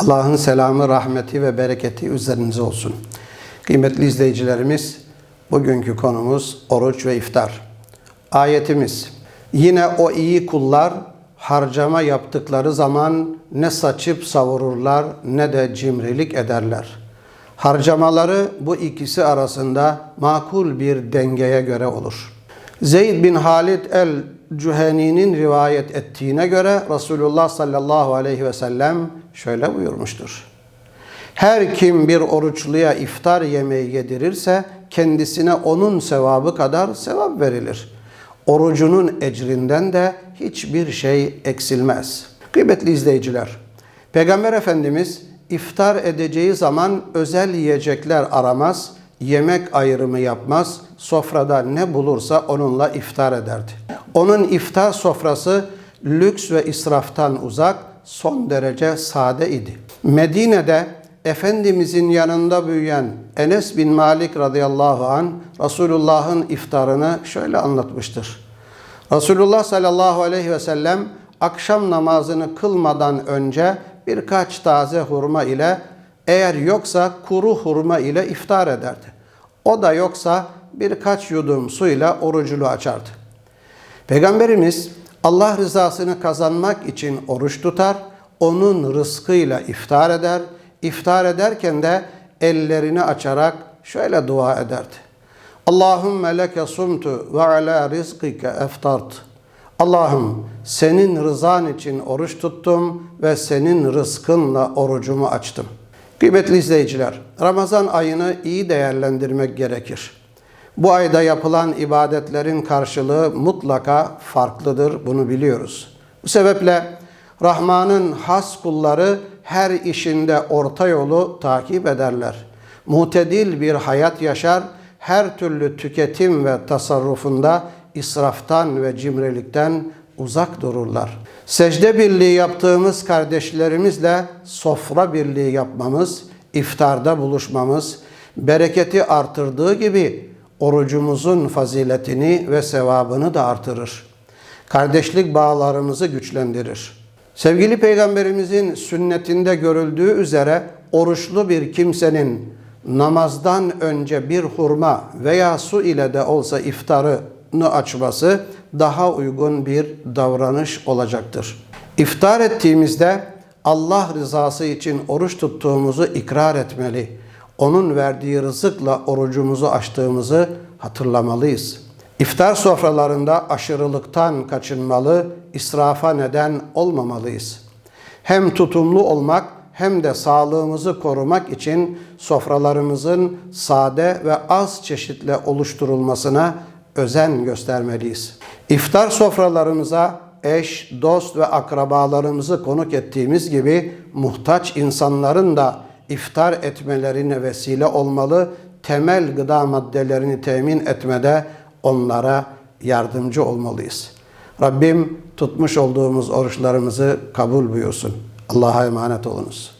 Allah'ın selamı, rahmeti ve bereketi üzerinize olsun. Kıymetli izleyicilerimiz, bugünkü konumuz oruç ve iftar. Ayetimiz, yine o iyi kullar harcama yaptıkları zaman ne saçıp savururlar ne de cimrilik ederler. Harcamaları bu ikisi arasında makul bir dengeye göre olur. Zeyd bin Halid el-Cüheni'nin rivayet ettiğine göre Resulullah sallallahu aleyhi ve sellem şöyle buyurmuştur. Her kim bir oruçluya iftar yemeği yedirirse kendisine onun sevabı kadar sevap verilir. Orucunun ecrinden de hiçbir şey eksilmez. Kıymetli izleyiciler, Peygamber Efendimiz iftar edeceği zaman özel yiyecekler aramaz, yemek ayrımı yapmaz, sofrada ne bulursa onunla iftar ederdi. Onun iftar sofrası lüks ve israftan uzak, son derece sade idi. Medine'de Efendimizin yanında büyüyen Enes bin Malik radıyallahu an Resulullah'ın iftarını şöyle anlatmıştır. Resulullah sallallahu aleyhi ve sellem akşam namazını kılmadan önce birkaç taze hurma ile eğer yoksa kuru hurma ile iftar ederdi. O da yoksa birkaç yudum suyla orucunu açardı. Peygamberimiz Allah rızasını kazanmak için oruç tutar, onun rızkıyla iftar eder. İftar ederken de ellerini açarak şöyle dua ederdi. Allahümme leke sumtu ve ala rizkike eftart. Allah'ım senin rızan için oruç tuttum ve senin rızkınla orucumu açtım. Kıymetli izleyiciler, Ramazan ayını iyi değerlendirmek gerekir. Bu ayda yapılan ibadetlerin karşılığı mutlaka farklıdır, bunu biliyoruz. Bu sebeple Rahman'ın has kulları her işinde orta yolu takip ederler. Mutedil bir hayat yaşar, her türlü tüketim ve tasarrufunda israftan ve cimrilikten uzak dururlar. Secde birliği yaptığımız kardeşlerimizle sofra birliği yapmamız, iftarda buluşmamız, bereketi artırdığı gibi orucumuzun faziletini ve sevabını da artırır. Kardeşlik bağlarımızı güçlendirir. Sevgili Peygamberimizin sünnetinde görüldüğü üzere oruçlu bir kimsenin namazdan önce bir hurma veya su ile de olsa iftarını açması daha uygun bir davranış olacaktır. İftar ettiğimizde Allah rızası için oruç tuttuğumuzu ikrar etmeli. Onun verdiği rızıkla orucumuzu açtığımızı hatırlamalıyız. İftar sofralarında aşırılıktan kaçınmalı, israfa neden olmamalıyız. Hem tutumlu olmak hem de sağlığımızı korumak için sofralarımızın sade ve az çeşitle oluşturulmasına özen göstermeliyiz. İftar sofralarımıza eş, dost ve akrabalarımızı konuk ettiğimiz gibi muhtaç insanların da iftar etmelerine vesile olmalı, temel gıda maddelerini temin etmede onlara yardımcı olmalıyız. Rabbim tutmuş olduğumuz oruçlarımızı kabul buyursun. Allah'a emanet olunuz.